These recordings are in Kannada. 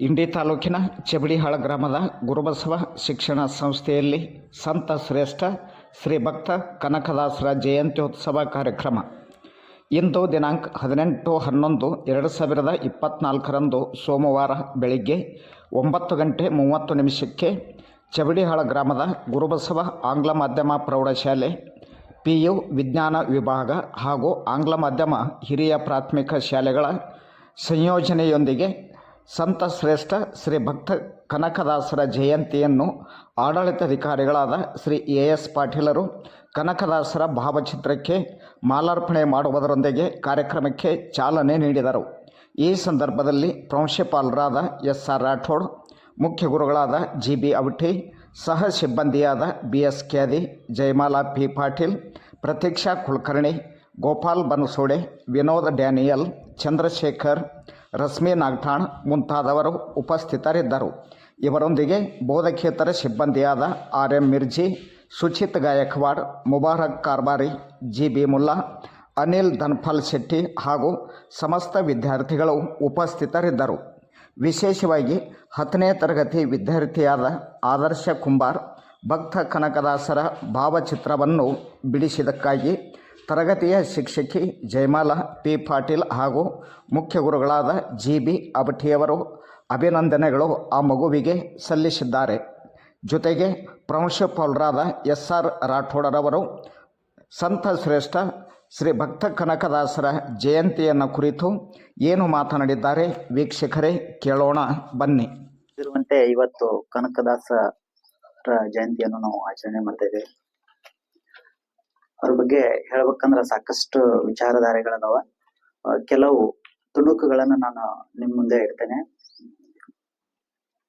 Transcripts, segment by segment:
ಇಂಡಿ ತಾಲೂಕಿನ ಚಬಡಿಹಾಳ ಗ್ರಾಮದ ಗುರುಬಸವ ಶಿಕ್ಷಣ ಸಂಸ್ಥೆಯಲ್ಲಿ ಸಂತ ಶ್ರೇಷ್ಠ ಶ್ರೀ ಭಕ್ತ ಕನಕದಾಸರ ಜಯಂತ್ಯೋತ್ಸವ ಕಾರ್ಯಕ್ರಮ. ಇಂದು ದಿನಾಂಕ ಹದಿನೆಂಟು ಹನ್ನೊಂದು ಎರಡು ಸಾವಿರದ ಇಪ್ಪತ್ನಾಲ್ಕರಂದು ಸೋಮವಾರ ಬೆಳಿಗ್ಗೆ ಒಂಬತ್ತು ಗಂಟೆ ಮೂವತ್ತು ನಿಮಿಷಕ್ಕೆ ಚಬಡಿಹಾಳ ಗ್ರಾಮದ ಗುರುಬಸವ ಆಂಗ್ಲ ಮಾಧ್ಯಮ ಪ್ರೌಢಶಾಲೆ ಪಿ ಯು ವಿಜ್ಞಾನ ವಿಭಾಗ ಹಾಗೂ ಆಂಗ್ಲ ಮಾಧ್ಯಮ ಹಿರಿಯ ಪ್ರಾಥಮಿಕ ಶಾಲೆಗಳ ಸಂಯೋಜನೆಯೊಂದಿಗೆ ಸಂತ ಶ್ರೇಷ್ಠ ಶ್ರೀ ಭಕ್ತ ಕನಕದಾಸರ ಜಯಂತಿಯನ್ನು ಆಡಳಿತಾಧಿಕಾರಿಗಳಾದ ಶ್ರೀ ಎ ಎಸ್ ಪಾಟೀಲರು ಕನಕದಾಸರ ಭಾವಚಿತ್ರಕ್ಕೆ ಮಾಲಾರ್ಪಣೆ ಮಾಡುವುದರೊಂದಿಗೆ ಕಾರ್ಯಕ್ರಮಕ್ಕೆ ಚಾಲನೆ ನೀಡಿದರು. ಈ ಸಂದರ್ಭದಲ್ಲಿ ಪ್ರಾಂಶುಪಾಲರಾದ ಎಸ್ ಆರ್ ರಾಠೋಡ್, ಮುಖ್ಯ ಗುರುಗಳಾದ ಜಿ ಬಿ ಅವಠಿ ಸಹ ಸಿಬ್ಬಂದಿಯಾದ B S Kyadi Jayamala P Patil, Pratiksha Kulkarni, Gopal Banasode, Vinod Daniel, Chandrashekhar Rashmi Nagthan ಮುಂತಾದವರು ಉಪಸ್ಥಿತರಿದ್ದರು. ಇವರೊಂದಿಗೆ ಬೋಧಕೇತರ ಸಿಬ್ಬಂದಿಯಾದ R M Mirji, Suchit Gaikwad, Mubarak Karbari G B Mulla, Anil Dhanpal Shetty ಹಾಗೂ ಸಮಸ್ತ ವಿದ್ಯಾರ್ಥಿಗಳು ಉಪಸ್ಥಿತರಿದ್ದರು. ವಿಶೇಷವಾಗಿ ಹತ್ತನೇ ತರಗತಿ ವಿದ್ಯಾರ್ಥಿಯಾದ ಆದರ್ಶ ಕುಂಬಾರ್, ಭಕ್ತ ಕನಕದಾಸರ ಭಾವಚಿತ್ರವನ್ನು ಬಿಡಿಸಿದ್ದಕ್ಕಾಗಿ ತರಗತಿಯ ಶಿಕ್ಷಕಿ ಜಯಮಾಲ, ಪಿ. ಪಾಟೀಲ್ ಹಾಗೂ ಮುಖ್ಯ ಗುರುಗಳಾದ ಜಿ ಬಿ ಅಬಟಿಯವರು ಅಭಿನಂದನೆಗಳು ಆ ಮಗುವಿಗೆ ಸಲ್ಲಿಸಿದ್ದಾರೆ. ಜೊತೆಗೆ ಪ್ರಾಂಶುಪಾಲರಾದ ಎಸ್ ಆರ್ ರಾಠೋಡರವರು ಸಂತ ಶ್ರೇಷ್ಠ ಶ್ರೀ ಭಕ್ತ ಕನಕದಾಸರ ಜಯಂತಿಯನ್ನು ಕುರಿತು ಏನು ಮಾತನಾಡಿದ್ದಾರೆ ವೀಕ್ಷಕರೇ ಕೇಳೋಣ, ಬನ್ನಿ. ಇರುವಂತೆ ಇವತ್ತು ಕನಕದಾಸರ ಜಯಂತಿಯನ್ನು ನಾವು ಆಚರಣೆ ಮಾಡ್ತಾ ಇದ್ದೇವೆ. ಅವ್ರ ಬಗ್ಗೆ ಹೇಳ್ಬೇಕಂದ್ರ ಸಾಕಷ್ಟು ವಿಚಾರಧಾರೆಗಳದಾವ. ಕೆಲವು ತುಣುಕುಗಳನ್ನ ನಾನು ನಿಮ್ ಮುಂದೆ ಇಡ್ತೇನೆ.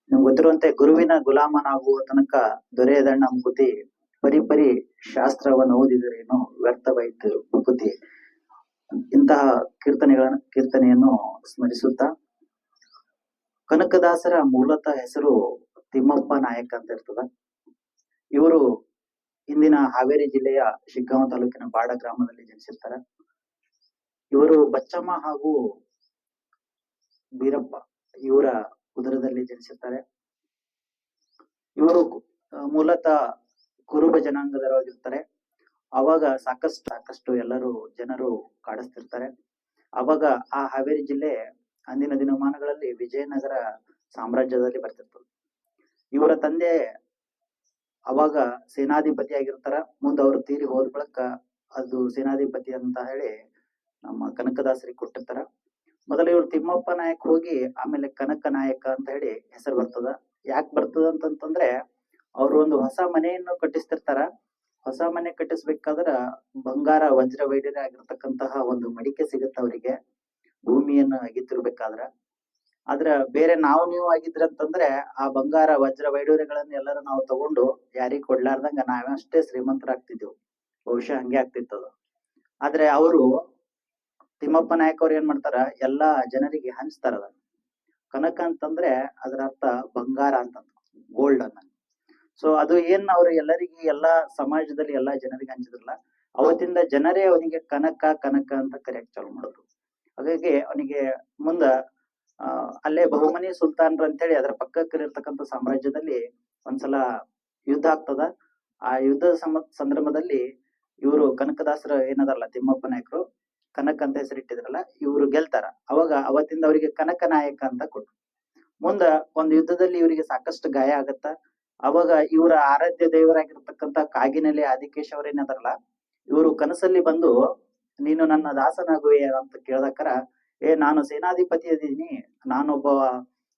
ನಿಮ್ಗೆ ಗೊತ್ತಿರುವಂತೆ ಗುರುವಿನ ಗುಲಾಮನಾಗುವ ತನಕ ದೊರೆಯದಣ್ಣ ಮುಕುತಿ, ಪರಿ ಪರಿ ಶಾಸ್ತ್ರವನ್ನು ಓದಿದರೇನು ವ್ಯರ್ಥವಾಯಿತು ಮುಕುತಿ. ಇಂತಹ ಕೀರ್ತನೆಗಳನ್ನ, ಕೀರ್ತನೆಯನ್ನು ಸ್ಮರಿಸುತ್ತಾ, ಕನಕದಾಸರ ಮೂಲತಃ ಹೆಸರು ತಿಮ್ಮಪ್ಪ ನಾಯಕ್ ಅಂತ ಇರ್ತದ. ಇವರು ಇಂದಿನ ಹಾವೇರಿ ಜಿಲ್ಲೆಯ ಶಿಗ್ಗಾಂವ ತಾಲೂಕಿನ ಬಾಡ ಗ್ರಾಮದಲ್ಲಿ ಜನಿಸಿರ್ತಾರೆ. ಇವರು ಬಚ್ಚಮ್ಮ ಹಾಗೂ ಬೀರಪ್ಪ ಇವರ ಉದರದಲ್ಲಿ ಜನಿಸಿರ್ತಾರೆ. ಇವರು ಮೂಲತಃ ಕುರುಬ ಜನಾಂಗದವರಾಗಿರ್ತಾರೆ. ಅವಾಗ ಸಾಕಷ್ಟು ಸಾಕಷ್ಟು ಎಲ್ಲರೂ ಜನರು ಕಾಡಿಸ್ತಿರ್ತಾರೆ. ಅವಾಗ ಆ ಹಾವೇರಿ ಜಿಲ್ಲೆ ಅಂದಿನ ದಿನಮಾನಗಳಲ್ಲಿ ವಿಜಯನಗರ ಸಾಮ್ರಾಜ್ಯದಲ್ಲಿ ಬರ್ತಿರ್ತದೆ ಇವರ ತಂದೆ ಅವಾಗ ಸೇನಾಧಿಪತಿ ಆಗಿರ್ತಾರ ಮುಂದೆ ಅವರು ತೀರಿ ಹೋದ ಬಳಿಕ ಅದು ಸೇನಾಧಿಪತಿ ಅಂತ ಹೇಳಿ ನಮ್ಮ ಕನಕದಾಸರಿಗೆ ಕೊಟ್ಟಿರ್ತಾರ. ಮೊದಲು ಇವ್ರು ತಿಮ್ಮಪ್ಪ ನಾಯಕ್ ಹೋಗಿ ಆಮೇಲೆ ಕನಕ ನಾಯಕ ಅಂತ ಹೇಳಿ ಹೆಸರು ಬರ್ತದ. ಯಾಕೆ ಬರ್ತದ ಅಂತಂತಂದ್ರೆ ಅವ್ರು ಒಂದು ಹೊಸ ಮನೆಯನ್ನು ಕಟ್ಟಿಸ್ತಿರ್ತಾರ. ಹೊಸ ಮನೆ ಕಟ್ಟಿಸ್ಬೇಕಾದ್ರ ಬಂಗಾರ, ವಜ್ರ ವೈಢ್ಯ ಆಗಿರ್ತಕ್ಕಂತಹ ಒಂದು ಮಡಿಕೆ ಸಿಗುತ್ತೆ ಅವರಿಗೆ. ಭೂಮಿಯನ್ನು ಅಗಿತಿರ್ಬೇಕಾದ್ರ ಆದ್ರ ಬೇರೆ ನಾವು ನೀವು ಆಗಿದ್ರ ಅಂತಂದ್ರೆ ಆ ಬಂಗಾರ, ವಜ್ರ, ವೈಡೂರ್ಯಗಳನ್ನ ಎಲ್ಲರೂ ನಾವು ತಗೊಂಡು ಯಾರಿಗ್ ಕೊಡ್ಲಾರ್ದಂಗ ನಾವಷ್ಟೇ ಶ್ರೀಮಂತರಾಗ್ತಿದ್ವು. ಬಹುಶಃ ಹಂಗೆ ಆಗ್ತಿತ್ತು ಅದು. ಆದ್ರೆ ಅವರು ತಿಮ್ಮಪ್ಪ ನಾಯಕ್ ಅವ್ರು ಏನ್ ಮಾಡ್ತಾರ, ಎಲ್ಲಾ ಜನರಿಗೆ ಹಂಚ್ತಾರ ಅದನ್ನ. ಕನಕ ಅಂತಂದ್ರೆ ಅದರ ಅರ್ಥ ಬಂಗಾರ ಅಂತ ಗೋಲ್ಡ್ ಅನ್ನ. ಸೊ ಅದು ಏನ್ ಅವ್ರು ಎಲ್ಲರಿಗೆ ಎಲ್ಲಾ ಸಮಾಜದಲ್ಲಿ ಎಲ್ಲಾ ಜನರಿಗೆ ಹಂಚಿದ್ರಲ್ಲ, ಅವತ್ತಿಂದ ಜನರೇ ಅವನಿಗೆ ಕನಕ ಕನಕ ಅಂತ ಕರೆಯಕ್ ಚಾಲು ಮಾಡಿದ್ರು. ಹಾಗಾಗಿ ಅವನಿಗೆ ಮುಂದ ಅಲ್ಲೇ ಬಹುಮನಿ ಅಂತ ಅಂತೇಳಿ ಅದರ ಪಕ್ಕಕ್ಕಿರ್ತಕ್ಕಂಥ ಸಾಮ್ರಾಜ್ಯದಲ್ಲಿ ಒಂದ್ಸಲ ಯುದ್ಧ ಆಗ್ತದ. ಆ ಯುದ್ಧದ ಸಮ, ಸಂದರ್ಭದಲ್ಲಿ ಇವರು ಕನಕದಾಸರ ಏನದಾರಲ್ಲ, ತಿಮ್ಮಪ್ಪ ನಾಯಕರು, ಕನಕ ಅಂತ ಹೆಸರಿಟ್ಟಿದ್ರಲ್ಲ, ಇವರು ಗೆಲ್ತಾರ. ಅವಾಗ ಅವತ್ತಿಂದ ಅವರಿಗೆ ಕನಕ ನಾಯಕ ಅಂತ ಕೊಟ್ರು. ಮುಂದ ಒಂದು ಯುದ್ಧದಲ್ಲಿ ಇವರಿಗೆ ಸಾಕಷ್ಟು ಗಾಯ ಆಗತ್ತ. ಅವಾಗ ಇವರ ಆರಾಧ್ಯ ದೇವರಾಗಿರ್ತಕ್ಕಂತ ಕಾಗಿನೆಲೆ ಆದಿಕೇಶ್ ಏನದಾರಲ್ಲ ಇವರು ಕನಸಲ್ಲಿ ಬಂದು, ನೀನು ನನ್ನ ದಾಸನಾಗುವೆ ಅಂತ ಕೇಳ್ದಕ್ಕರ ಏ, ನಾನು ಸೇನಾಧಿಪತಿ ಇದ್ದೀನಿ ನಾನೊಬ್ಬ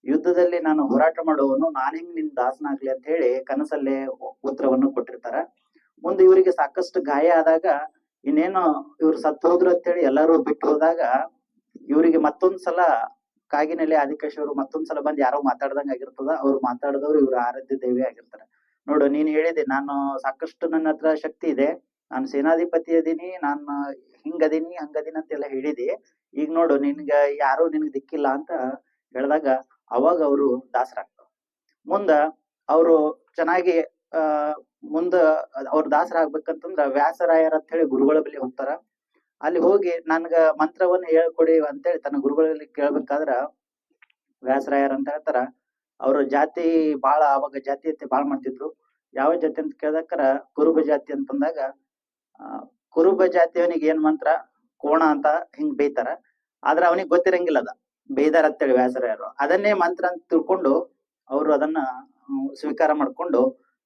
ಯುದ್ಧದಲ್ಲಿ ನಾನು ಹೋರಾಟ ಮಾಡುವವನು. ನಾನು ಹೆಂಗ್ ನಿನ್ ದಾಸನಾಗ್ಲಿ ಅಂತ ಹೇಳಿ ಕನಸಲ್ಲೇ ಉತ್ತರವನ್ನು ಕೊಟ್ಟಿರ್ತಾರ. ಮುಂದೆ ಇವರಿಗೆ ಸಾಕಷ್ಟು ಗಾಯ ಆದಾಗ ಇನ್ನೇನು ಇವ್ರು ಸತ್ತು ಹೋದ್ರು ಅಂತ ಹೇಳಿ ಎಲ್ಲರೂ ಬಿಟ್ಟು ಹೋದಾಗ ಇವರಿಗೆ ಮತ್ತೊಂದ್ಸಲ ಸಲ ಕಾಗಿನೆಲೆ ಆದಿಕೇಶ್ ಅವರು ಮತ್ತೊಂದ್ ಸಲ ಬಂದ್ ಯಾರೋ ಮಾತಾಡ್ದಂಗ ಆಗಿರ್ತದ. ಅವ್ರು ಮಾತಾಡಿದವ್ರು ಇವ್ರು ಆರಾಧ್ಯ ದೇವಿ ಆಗಿರ್ತಾರೆ. ನೋಡು, ನೀನ್ ಹೇಳಿದೆ, ನಾನು ಸಾಕಷ್ಟು ನನ್ನ ಹತ್ರ ಶಕ್ತಿ ಇದೆ. ನಾನು ಸೇನಾಧಿಪತಿ ಅದೀನಿ, ನಾನು ಹಿಂಗದೀನಿ ಹಂಗದೀನಿ ಅಂತೆಲ್ಲ ಹೇಳಿದಿ. ಈಗ ನೋಡು, ನಿನ್ಗ ಯಾರು ನಿನ್ಗೆ ದಿಕ್ಕಿಲ್ಲ ಅಂತ ಹೇಳಿದಾಗ ಅವಾಗ ಅವರು ದಾಸರಾಗ್ತಾರ ಮುಂದ ಅವರು ಚೆನ್ನಾಗಿ, ಆ, ಮುಂದ ಅವ್ರ ದಾಸರಾಗ್ಬೇಕಂತಂದ್ರ ವ್ಯಾಸರಾಯರ್ ಅಂತ ಹೇಳಿ ಗುರುಗಳ ಬಳಿ ಹೋಗ್ತಾರ. ಅಲ್ಲಿ ಹೋಗಿ ನನ್ಗ ಮಂತ್ರವನ್ನ ಹೇಳ್ಕೊಡಿ ಅಂತೇಳಿ ತನ್ನ ಗುರುಗಳಲ್ಲಿ ಕೇಳ್ಬೇಕಾದ್ರ ವ್ಯಾಸರಾಯರ್ ಅಂತ ಹೇಳ್ತಾರ. ಅವ್ರ ಜಾತಿ ಬಾಳ, ಅವಾಗ ಜಾತಿ ಬಾಳ ಮಾಡ್ತಿದ್ರು. ಯಾವ ಜಾತಿ ಅಂತ ಕೇಳ್ದಕ್ಕರ ಕುರುಬ ಜಾತಿ ಅಂತಂದಾಗ ಕುರುಬ ಜಾತಿಯವನಿಗೆ ಏನ್ ಮಂತ್ರ? ಕೋಣ ಅಂತ ಹಿಂಗ್ ಬೇಯ್ತಾರ. ಆದ್ರ ಅವನಿಗೆ ಗೊತ್ತಿರಂಗಿಲ್ಲ ಅದ. ಬೈದಾರ ಅಂತೇಳಿ ವ್ಯಾಸರಾಯರು ಅದನ್ನೇ ಮಂತ್ರ ಅಂತ ತಿಳ್ಕೊಂಡು ಅವರು ಅದನ್ನ ಸ್ವೀಕಾರ ಮಾಡ್ಕೊಂಡು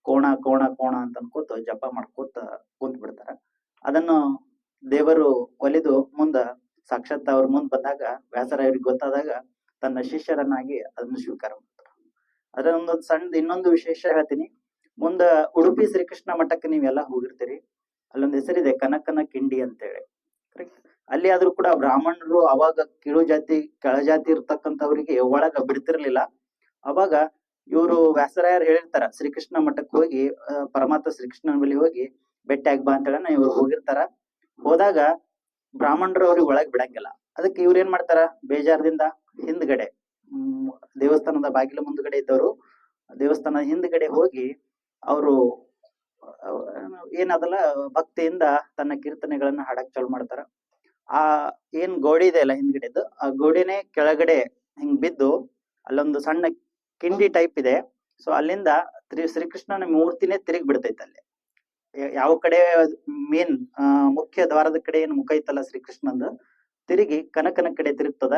ಕೋಣ ಕೋಣ ಕೋಣ ಅಂತ ಅನ್ಕೋತ ಜಪ ಮಾಡ್ಕೋತ ಕೂತ್ ಬಿಡ್ತಾರ ಅದನ್ನು ದೇವರು ಒಲಿದು ಮುಂದ ಸಾಕ್ಷಾತ್ ಅವ್ರ ಮುಂದ್ ಬಂದಾಗ ವ್ಯಾಸರಾಯರಿಗೆ ಗೊತ್ತಾದಾಗ ತನ್ನ ಶಿಷ್ಯರನ್ನಾಗಿ ಅದನ್ನ ಸ್ವೀಕಾರ ಮಾಡ್ತಾರೆ. ಅದ್ರ ಒಂದೊಂದು ಸಣ್ಣ ಇನ್ನೊಂದು ವಿಶೇಷ ಹೇಳ್ತೀನಿ. ಮುಂದ ಉಡುಪಿ ಶ್ರೀಕೃಷ್ಣ ಮಠಕ್ಕೆ ನೀವೆಲ್ಲ ಹೋಗಿರ್ತೀರಿ. ಅಲ್ಲೊಂದು ಹೆಸರಿದೆ, ಕನಕನ ಕಿಂಡಿ ಅಂತೇಳಿ. ಕರೆಕ್ಟ್ ಅಲ್ಲಿ ಆದ್ರೂ ಕೂಡ ಬ್ರಾಹ್ಮಣರು ಅವಾಗ ಕೀಳು ಜಾತಿ, ಕೆಳ ಜಾತಿ ಇರ್ತಕ್ಕಂಥವ್ರಿಗೆ ಒಳಗ ಬಿಡ್ತಿರ್ಲಿಲ್ಲ. ಅವಾಗ ಇವರು ವ್ಯಾಸರಾಯರ್ ಹೇಳಿರ್ತಾರ, ಶ್ರೀಕೃಷ್ಣ ಮಠಕ್ಕೆ ಹೋಗಿ ಪರಮಾತ್ಮ ಶ್ರೀಕೃಷ್ಣನ ಬಳಿ ಹೋಗಿ ಭೇಟಿ ಆಗ್ಬಾ ಅಂತ ಹೇಳಿ ಇವ್ರು ಹೋಗಿರ್ತಾರ. ಹೋದಾಗ ಬ್ರಾಹ್ಮಣರು ಅವ್ರಿಗೆ ಒಳಗ್ ಬಿಡಂಗಿಲ್ಲ. ಅದಕ್ಕೆ ಇವ್ರು ಏನ್ ಮಾಡ್ತಾರ? ಬೇಜಾರದಿಂದ ಹಿಂದ್ಗಡೆ ದೇವಸ್ಥಾನದ ಬಾಗಿಲ ಮುಂದ್ಗಡೆ ಇದ್ದವರು, ದೇವಸ್ಥಾನದ ಹಿಂದ್ಗಡೆ ಹೋಗಿ ಅವರು ಏನದಲ್ಲ, ಭಕ್ತಿಯಿಂದ ತನ್ನ ಕೀರ್ತನೆಗಳನ್ನ ಹಾಡಕ್ ಚಾಲು ಮಾಡ್ತಾರ. ಆ, ಏನ್ ಗೋಡಿ ಇದೆ ಅಲ್ಲ ಹಿಂದ್ಗಡೆದು, ಆ ಗೋಡಿನೇ ಕೆಳಗಡೆ ಹಿಂಗ್ ಬಿದ್ದು ಅಲ್ಲೊಂದು ಸಣ್ಣ ಕಿಂಡಿ ಟೈಪ್ ಇದೆ. ಸೊ, ಅಲ್ಲಿಂದ ಶ್ರೀ ಶ್ರೀಕೃಷ್ಣನ ಮೂರ್ತಿನೇ ತಿರುಗಿ ಬಿಡ್ತೈತೆ ಅಲ್ಲಿ. ಯಾವ ಕಡೆ ಮೇನ್ ಮುಖ್ಯ ದ್ವಾರದ ಕಡೆ ಏನ್ ಮುಖ ಐತಲ್ಲ ಶ್ರೀಕೃಷ್ಣಂದು, ತಿರುಗಿ ಕನಕನ ಕಡೆ ತಿರುಗ್ತದ.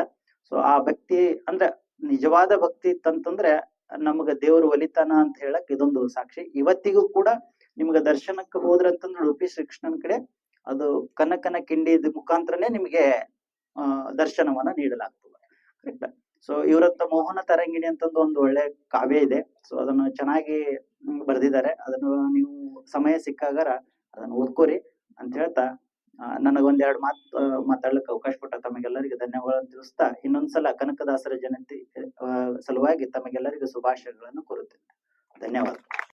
ಸೊ, ಆ ಭಕ್ತಿ ಅಂದ್ರ ನಿಜವಾದ ಭಕ್ತಿ ಇತ್ತಂತಂದ್ರೆ ನಮಗ ದೇವರು ಒಲಿತಾನ ಅಂತ ಹೇಳಕ್ ಇದೊಂದು ಸಾಕ್ಷಿ. ಇವತ್ತಿಗೂ ಕೂಡ ನಿಮ್ಗ ದರ್ಶನಕ್ಕೆ ಹೋದ್ರಂತಂದ್ರೆ ಉಡುಪಿ ಶ್ರೀಕೃಷ್ಣನ ಕಡೆ ಅದು ಕನಕನ ಕಿಂಡಿ ಮುಖಾಂತರನೇ ನಿಮಗೆ ದರ್ಶನವನ್ನ ನೀಡಲಾಗ್ತದೆ. ಕರೆಕ್ಟ್ ಸೊ ಇವರತ್ತ ಮೋಹನ ತರಂಗಿಣಿ ಅಂತಂದು ಒಂದು ಒಳ್ಳೆ ಕಾವ್ಯ ಇದೆ. ಸೊ ಅದನ್ನು ಚೆನ್ನಾಗಿ ಬರೆದಿದ್ದಾರೆ. ಅದನ್ನು ನೀವು ಸಮಯ ಸಿಕ್ಕಾಗಾರ ಅದನ್ನು ಓದ್ಕೋರಿ ಅಂತ ಹೇಳ್ತಾ ನನಗೊಂದೆರಡು ಮಾತು ಮಾತಾಡ್ಲಿಕ್ಕೆ ಅವಕಾಶ ಕೊಟ್ಟ ತಮಗೆಲ್ಲರಿಗೂ ಧನ್ಯವಾದ ತಿಳಿಸ್ತಾ, ಇನ್ನೊಂದ್ಸಲ ಕನಕದಾಸರ ಜಯಂತಿ ಸಲುವಾಗಿ ತಮಗೆಲ್ಲರಿಗೂ ಶುಭಾಶಯಗಳನ್ನು ಕೋರುತ್ತೇನೆ. ಧನ್ಯವಾದ